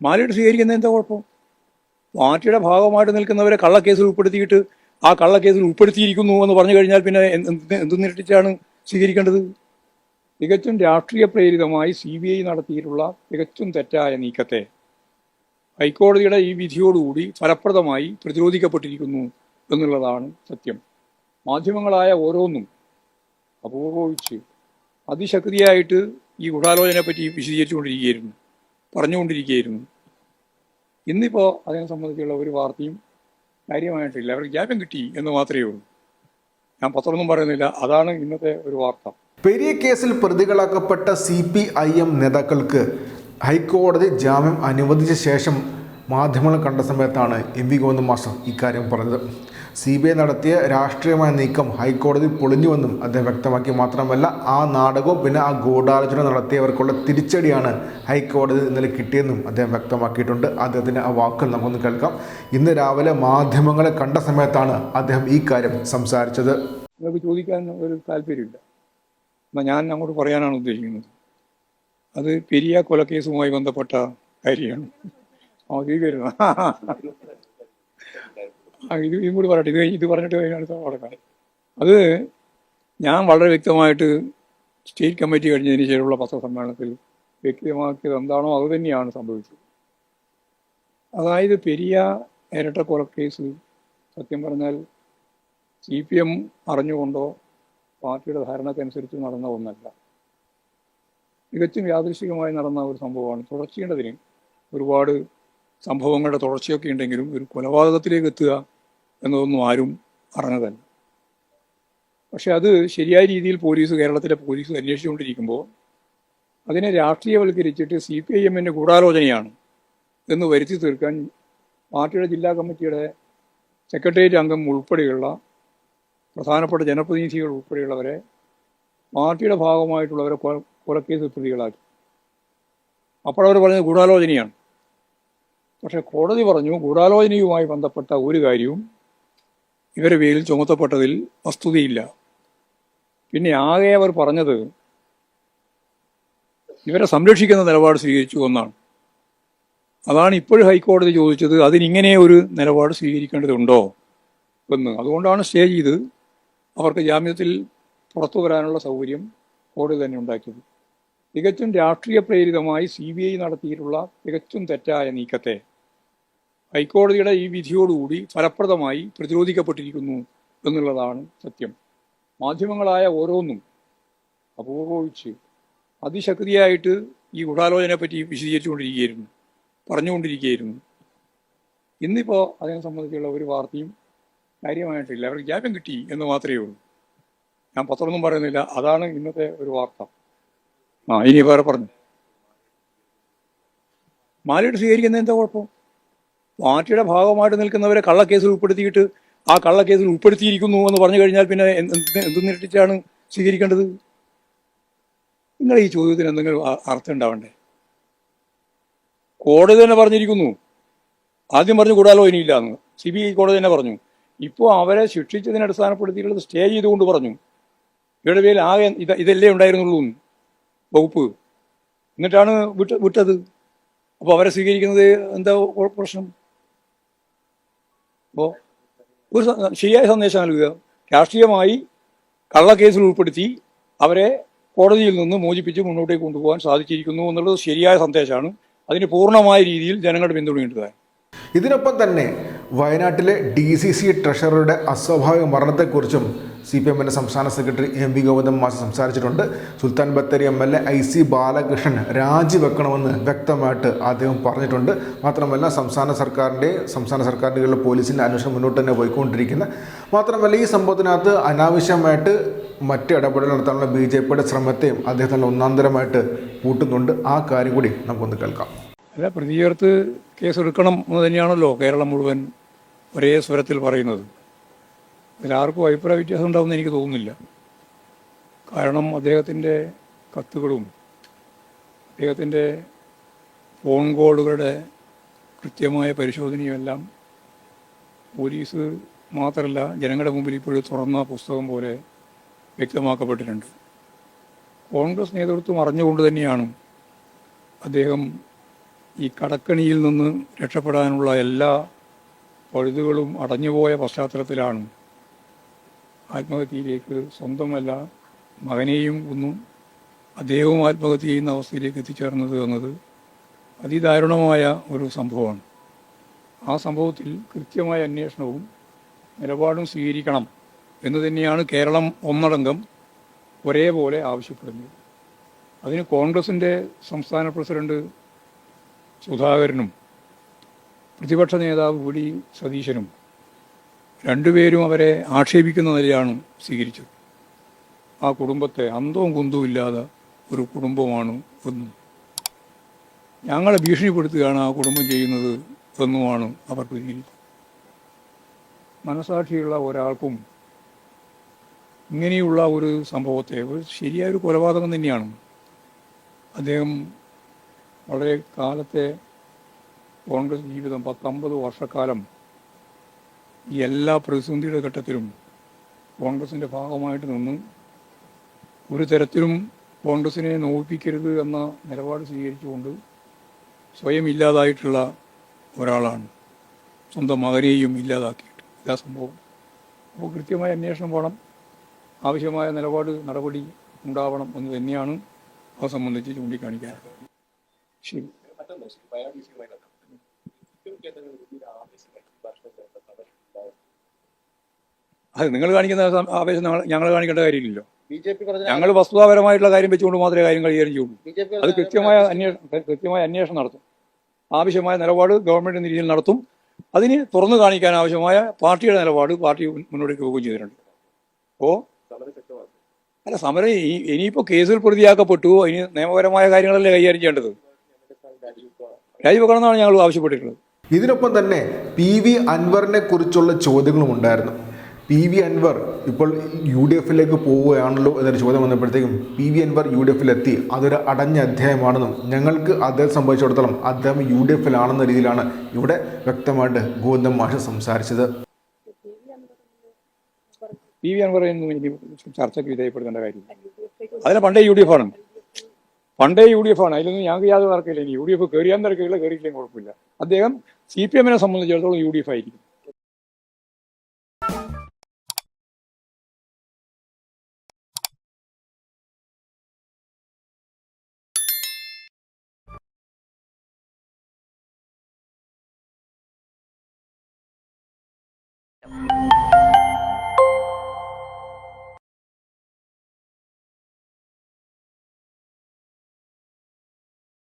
മാലയിട്ട് സ്വീകരിക്കുന്നത് എന്താ കുഴപ്പം? പാർട്ടിയുടെ ഭാഗമായിട്ട് നിൽക്കുന്നവരെ കള്ളക്കേസിൽ ഉൾപ്പെടുത്തിയിട്ട് ആ കള്ളക്കേസിൽ ഉൾപ്പെടുത്തിയിരിക്കുന്നു എന്ന് പറഞ്ഞു കഴിഞ്ഞാൽ പിന്നെ എന്ത് നിരട്ടിച്ചാണ് സ്വീകരിക്കേണ്ടത്? തികച്ചും രാഷ്ട്രീയ പ്രേരിതമായി സി ബി ഐ നടത്തിയിട്ടുള്ള തികച്ചും തെറ്റായ നീക്കത്തെ ഹൈക്കോടതിയുടെ ഈ വിധിയോടുകൂടി ഫലപ്രദമായി പ്രതിരോധിക്കപ്പെട്ടിരിക്കുന്നു എന്നുള്ളതാണ് സത്യം. മാധ്യമങ്ങളായ ഓരോന്നും അപൂർവിച്ച് അതിശക്തിയായിട്ട് ഈ ഗൂഢാലോചനയെ പറ്റി വിശദീകരിച്ചുകൊണ്ടിരിക്കുകയായിരുന്നു. പറഞ്ഞുകൊണ്ടിരിക്കുകയായിരുന്നു. ഇന്നിപ്പോൾ അതിനെ സംബന്ധിച്ചുള്ള ഒരു വാർത്തയും കാര്യമായിട്ടില്ല. അവർക്ക് ജാപ്യം കിട്ടി എന്ന് മാത്രമേ ഉള്ളൂ. ഞാൻ പത്രമൊന്നും പറയുന്നില്ല. അതാണ് ഇന്നത്തെ ഒരു വാർത്ത. പെരിയ കേസിൽ പ്രതികളാക്കപ്പെട്ട സി പി ഐ എം നേതാക്കൾക്ക് ഹൈക്കോടതി ജാമ്യം അനുവദിച്ച ശേഷം മാധ്യമങ്ങൾ കണ്ട സമയത്താണ് എം വി ഗോവിന്ദ മാസ്റ്റർ ഇക്കാര്യം പറഞ്ഞത്. സി ബി ഐ നടത്തിയ രാഷ്ട്രീയമായ നീക്കം ഹൈക്കോടതി പൊളിഞ്ഞുവെന്നും അദ്ദേഹം വ്യക്തമാക്കി. മാത്രമല്ല ആ നാടകവും പിന്നെ ആ ഗൂഢാലോചന നടത്തിയവർക്കുള്ള തിരിച്ചടിയാണ് ഹൈക്കോടതി ഇന്നലെ കിട്ടിയെന്നും അദ്ദേഹം വ്യക്തമാക്കിയിട്ടുണ്ട്. അദ്ദേഹത്തിന്റെ ആ വാക്കുകൾ നമുക്കൊന്ന് കേൾക്കാം. ഇന്ന് രാവിലെ മാധ്യമങ്ങളെ കണ്ട സമയത്താണ് അദ്ദേഹം ഈ കാര്യം സംസാരിച്ചത്. ചോദിക്കാൻ ഒരു താല്പര്യമില്ല. ഞാൻ അങ്ങോട്ട് പറയാനാണ് ഉദ്ദേശിക്കുന്നത്. അത് പെരിയ കൊലക്കേസുമായി ബന്ധപ്പെട്ട കാര്യമാണ്. ആ സ്വീകരിക്കുന്നു ആ ഇത് ഇതും കൂടി പറയട്ടെ. ഇത് ഇത് പറഞ്ഞിട്ട് കഴിഞ്ഞാൽ അത് ഞാൻ വളരെ വ്യക്തമായിട്ട് സ്റ്റേറ്റ് കമ്മിറ്റി കഴിഞ്ഞതിന് ശേഷമുള്ള പത്രസമ്മേളനത്തിൽ വ്യക്തമാക്കിയത് എന്താണോ അത് തന്നെയാണ് സംഭവിച്ചത്. അതായത് പെരിയ ഇരട്ട കേസ് സത്യം പറഞ്ഞാൽ സി പി എം അറിഞ്ഞുകൊണ്ടോ പാർട്ടിയുടെ ധാരണക്കനുസരിച്ച് നടന്ന ഒന്നല്ല. തികച്ചും യാദൃശികമായി നടന്ന ഒരു സംഭവമാണ്. തുടർച്ചയേണ്ടതിന് ഒരുപാട് സംഭവങ്ങളുടെ തുടർച്ചയൊക്കെ ഉണ്ടെങ്കിലും ഒരു കൊലപാതകത്തിലേക്ക് എത്തുക എന്നതൊന്നും ആരും അറിഞ്ഞതല്ല. പക്ഷെ അത് ശരിയായ രീതിയിൽ പോലീസ് കേരളത്തിലെ പോലീസ് അന്വേഷിച്ചുകൊണ്ടിരിക്കുമ്പോൾ അതിനെ രാഷ്ട്രീയവൽക്കരിച്ചിട്ട് സി പി ഐ എമ്മിന്റെ ഗൂഢാലോചനയാണ് എന്ന് വരുത്തി തീർക്കാൻ പാർട്ടിയുടെ ജില്ലാ കമ്മിറ്റിയുടെ സെക്രട്ടേറിയറ്റ് അംഗം ഉൾപ്പെടെയുള്ള പ്രധാനപ്പെട്ട ജനപ്രതിനിധികൾ ഉൾപ്പെടെയുള്ളവരെ പാർട്ടിയുടെ ഭാഗമായിട്ടുള്ളവരെ കൊല- കൊലക്കേസ് പ്രതികളാക്കി. അപ്പോൾ അവർ പറഞ്ഞത് ഗൂഢാലോചനയാണ്. പക്ഷെ കോടതി പറഞ്ഞു ഗൂഢാലോചനയുമായി ബന്ധപ്പെട്ട ഒരു കാര്യവും ഇവരെ പേരിൽ ചുമത്തപ്പെട്ടതിൽ വസ്തുതയില്ല. പിന്നെ ആകെ അവർ പറഞ്ഞത് ഇവരെ സംരക്ഷിക്കുന്ന നിലപാട് സ്വീകരിച്ചു എന്നാണ്. അതാണ് ഇപ്പോഴും ഹൈക്കോടതി ചോദിച്ചത് അതിനിങ്ങനെ ഒരു നിലപാട് സ്വീകരിക്കേണ്ടതുണ്ടോ എന്ന്. അതുകൊണ്ടാണ് സ്റ്റേ ചെയ്ത് അവർക്ക് ജാമ്യത്തിൽ പുറത്തു വരാനുള്ള സൗകര്യം കോടതി തന്നെ ഉണ്ടാക്കിയത്. തികച്ചും രാഷ്ട്രീയ പ്രേരിതമായി സി ബി ഐ നടത്തിയിട്ടുള്ള തികച്ചും തെറ്റായ നീക്കത്തെ ഹൈക്കോടതിയുടെ ഈ വിധിയോടുകൂടി ഫലപ്രദമായി പ്രതിരോധിക്കപ്പെട്ടിരിക്കുന്നു എന്നുള്ളതാണ് സത്യം. മാധ്യമങ്ങളായ ഓരോന്നും അപൂർവിച്ച് അതിശക്തിയായിട്ട് ഈ ഗൂഢാലോചനയെ പറ്റി വിശദീകരിച്ചുകൊണ്ടിരിക്കുകയായിരുന്നു പറഞ്ഞുകൊണ്ടിരിക്കുകയായിരുന്നു. ഇന്നിപ്പോൾ അതിനെ സംബന്ധിച്ചുള്ള ഒരു വാർത്തയും കാര്യമായിട്ടില്ല. അവർക്ക് ജാമ്യം കിട്ടി എന്ന് മാത്രമേ ഉള്ളൂ. ഞാൻ പത്രമൊന്നും പറയുന്നില്ല. അതാണ് ഇന്നത്തെ ഒരു വാർത്ത. ആ ഇനി വേറെ പറഞ്ഞു. മാലയിട്ട് സ്വീകരിക്കുന്നത് എന്താ കുഴപ്പം? പാർട്ടിയുടെ ഭാഗമായിട്ട് നിൽക്കുന്നവരെ കള്ളക്കേസിൽ ഉൾപ്പെടുത്തിയിട്ട് ആ കള്ളക്കേസിൽ ഉൾപ്പെടുത്തിയിരിക്കുന്നു എന്ന് പറഞ്ഞു കഴിഞ്ഞാൽ പിന്നെ എന്ത് നിരട്ടിച്ചാണ് സ്വീകരിക്കേണ്ടത്? നിങ്ങൾ ഈ ചോദ്യത്തിന് എന്തെങ്കിലും അർത്ഥം ഉണ്ടാവണ്ടേ? കോടതി തന്നെ പറഞ്ഞിരിക്കുന്നു. ആദ്യം പറഞ്ഞു കൂടാലോ ഇനിയില്ല എന്ന് സി ബി ഐ കോടതി തന്നെ പറഞ്ഞു. ഇപ്പോൾ അവരെ ശിക്ഷിച്ചതിനെ അടിസ്ഥാനപ്പെടുത്തിയിട്ടുള്ളത് സ്റ്റേ ചെയ്തുകൊണ്ട് പറഞ്ഞു. ഇവരുടെ പേരിൽ ആകെ ഇത് ഇതല്ലേ ഉണ്ടായിരുന്നുള്ളൂ വകുപ്പ്. എന്നിട്ടാണ് വിട്ട വിട്ടത്. അപ്പോൾ അവരെ സ്വീകരിക്കുന്നത് എന്താ പ്രശ്നം? അപ്പോൾ ഒരു ശരിയായ സന്ദേശം നൽകുക. രാഷ്ട്രീയമായി കള്ളക്കേസിൽ ഉൾപ്പെടുത്തി അവരെ കോടതിയിൽ നിന്ന് മോചിപ്പിച്ച് മുന്നോട്ടേക്ക് കൊണ്ടുപോകാൻ സാധിച്ചിരിക്കുന്നു എന്നുള്ളത് ശരിയായ സന്ദേശമാണ്. അതിന് പൂർണമായ രീതിയിൽ ജനങ്ങളുടെ പിന്തുണയേണ്ടതാണ് ഇതിനൊപ്പം തന്നെ വയനാട്ടിലെ ഡി സി സി ട്രഷററുടെ അസ്വാഭാവിക മരണത്തെക്കുറിച്ചും സി പി എമ്മിന്റെ സംസ്ഥാന secretary M V Govindan master സംസാരിച്ചിട്ടുണ്ട്. Sultan Bathery M L A I C Balakrishnan രാജിവെക്കണമെന്ന് വ്യക്തമായിട്ട് അദ്ദേഹം പറഞ്ഞിട്ടുണ്ട്. മാത്രമല്ല സംസ്ഥാന സർക്കാരിന്റെ സംസ്ഥാന സർക്കാരിന്റെ പോലീസിന്റെ അന്വേഷണം മുന്നോട്ട് തന്നെ പോയിക്കൊണ്ടിരിക്കുന്നത് മാത്രമല്ല ഈ സംഭവത്തിനകത്ത് അനാവശ്യമായിട്ട് മറ്റ് ഇടപെടൽ നടത്താനുള്ള ബി ജെ പിയുടെ ശ്രമത്തെയും അദ്ദേഹത്തിന്റെ ഒന്നാന്തരമായിട്ട് കൂട്ടുന്നുണ്ട്. ആ കാര്യം കൂടി നമുക്കൊന്ന് കേൾക്കാം. അല്ല പ്രതി ചേർത്ത് കേസെടുക്കണം എന്ന് തന്നെയാണല്ലോ കേരളം മുഴുവൻ ഒരേ സ്വരത്തിൽ പറയുന്നത്. ഇതിലാർക്കും അഭിപ്രായ വ്യത്യാസം ഉണ്ടാവുമെന്ന് എനിക്ക് തോന്നുന്നില്ല. കാരണം അദ്ദേഹത്തിന്റെ കത്തുകളും അദ്ദേഹത്തിന്റെ ഫോൺ കോളുകളുടെ കൃത്യമായ പരിശോധനയുമെല്ലാം പോലീസ് മാത്രമല്ല ജനങ്ങളുടെ മുമ്പിൽ ഇപ്പോഴും തുറന്ന പുസ്തകം പോലെ വ്യക്തമാക്കപ്പെട്ടിട്ടുണ്ട്. കോൺഗ്രസ് നേതൃത്വം അറിഞ്ഞുകൊണ്ട് തന്നെയാണ് അദ്ദേഹം ഈ കടക്കണിയിൽ നിന്ന് രക്ഷപ്പെടാനുള്ള എല്ലാ പഴുതുകളും അടഞ്ഞുപോയ പശ്ചാത്തലത്തിലാണ് ആത്മഹത്യയിലേക്ക് സ്വന്തമല്ല മകനെയും ഒന്നും അദ്ദേഹവും ആത്മഹത്യ ചെയ്യുന്ന അവസ്ഥയിലേക്ക് എത്തിച്ചേർന്നത് എന്നത് അതിദാരുണമായ ഒരു സംഭവമാണ്. ആ സംഭവത്തിൽ കൃത്യമായ അന്വേഷണവും നിലപാടും സ്വീകരിക്കണം എന്ന് തന്നെയാണ് കേരളം ഒന്നടങ്കം ഒരേപോലെ ആവശ്യപ്പെടുന്നത്. അതിന് കോൺഗ്രസിന്റെ സംസ്ഥാന പ്രസിഡന്റ് സുധാകരനും പ്രതിപക്ഷ നേതാവ് കൂടി സതീശനും രണ്ടുപേരും അവരെ ആക്ഷേപിക്കുന്ന നിലയാണ് സ്വീകരിച്ചത്. ആ കുടുംബത്തെ അന്തവും കുന്തവും ഇല്ലാതെ ഒരു കുടുംബമാണ് എന്നും. ഞങ്ങളെ ഭീഷണിപ്പെടുത്തുകയാണ് ആ കുടുംബം ചെയ്യുന്നത് എന്നുമാണ് അവർ പ്രതികരിച്ചത് മനസാക്ഷിയുള്ള ഒരാൾക്കും ഇങ്ങനെയുള്ള ഒരു സംഭവത്തെ ഒരു ശരിയായ ഒരു കൊലപാതകം തന്നെയാണ്. അദ്ദേഹം വളരെ കാലത്തെ കോൺഗ്രസ് ജീവിതം പത്തൊമ്പത് വർഷക്കാലം ഈ എല്ലാ പ്രതിസന്ധിയുടെ ഘട്ടത്തിലും കോൺഗ്രസിന്റെ ഭാഗമായിട്ട് നിന്ന് ഒരു തരത്തിലും കോൺഗ്രസിനെ നോവിപ്പിക്കരുത് എന്ന നിലപാട് സ്വീകരിച്ചുകൊണ്ട് സ്വയം ഇല്ലാതായിട്ടുള്ള ഒരാളാണ് സ്വന്തം മകനെയും ഇല്ലാതാക്കിയിട്ട്. ഇതാ സംഭവം. അപ്പോൾ കൃത്യമായ അന്വേഷണം വേണം. ആവശ്യമായ നിലപാട് നടപടി ഉണ്ടാവണം എന്ന് തന്നെയാണ് അത് സംബന്ധിച്ച് ചൂണ്ടിക്കാണിക്കാൻ ശരി മറ്റൊന്ന് ശ്രീ വയനാട് വിഷയവുമായി ബന്ധപ്പെട്ട് കുട്ടികൾക്ക് എന്തെങ്കിലും രീതിയിൽ ആവേശങ്ങൾ ഈ വർഷത്തെ ഉണ്ടായോ? അത് നിങ്ങൾ കാണിക്കുന്ന ആവേശം ഞങ്ങൾ കാണിക്കേണ്ട കാര്യമില്ലല്ലോ. ഞങ്ങൾ വസ്തുതാപരമായിട്ടുള്ള കാര്യം വെച്ചുകൊണ്ട് മാത്രമേ കാര്യം കൈകാര്യം ചെയ്യുള്ളൂ. അത് കൃത്യമായ അന്വേഷണം കൃത്യമായ അന്വേഷണം നടത്തും. ആവശ്യമായ നിലപാട് ഗവൺമെന്റ് രീതിയിൽ നടത്തും. അതിന് തുറന്നു കാണിക്കാൻ ആവശ്യമായ പാർട്ടിയുടെ നിലപാട് പാർട്ടി മുന്നോട്ടേക്ക് പോവുകയും ചെയ്തിട്ടുണ്ട്. അപ്പോൾ ശക്തമാക്കി അല്ല സമരം ഇനി- ഇനിയിപ്പോൾ കേസിൽ പ്രതിയാക്കപ്പെട്ടു. ഇനി നിയമപരമായ കാര്യങ്ങളല്ലേ കൈകാര്യം ചെയ്യേണ്ടത്? രാജിവെക്കണമെന്നാണ് ഞങ്ങൾ ആവശ്യപ്പെട്ടിട്ടുള്ളത്. ഇതിനൊപ്പം തന്നെ പി വി അൻവറിനെ കുറിച്ചുള്ള ചോദ്യങ്ങളും ഉണ്ടായിരുന്നു. പി വി അൻവർ ഇപ്പോൾ യു ഡി എഫിലേക്ക് പോവുകയാണല്ലോ എന്നൊരു ചോദ്യം വന്നപ്പോഴത്തേക്കും P V Anvar U D എഫിലെത്തി. അതൊരു അടഞ്ഞ അധ്യായമാണെന്നും ഞങ്ങൾക്ക് അദ്ദേഹം സംഭവിച്ചിടത്തോളം അദ്ദേഹം യു ഡി എഫിലാണെന്ന രീതിയിലാണ് ഇവിടെ വ്യക്തമായിട്ട് ഗോവിന്ദൻ മാഷ് സംസാരിച്ചത്. പി വി അൻവർ ചർച്ചയ്ക്ക് വിധേയപ്പെടുത്തേണ്ട കാര്യം അതിന് പണ്ടേ യു ഡി എഫ് ആണ്. പണ്ടേ യു ഡി എഫ് ആണ്. അതിലൊന്നും ഞങ്ങൾക്ക് യാതൊരു തർക്കമില്ല. ഇനി യു ഡി എഫ് കയറിയാൻ തിരക്കില്ല കയറിയില്ലെങ്കിൽ കുഴപ്പമില്ല. അദ്ദേഹം സി പി എമ്മിനെ സംബന്ധിച്ചിടത്തോളം യു ഡി എഫ് ആയിരിക്കും.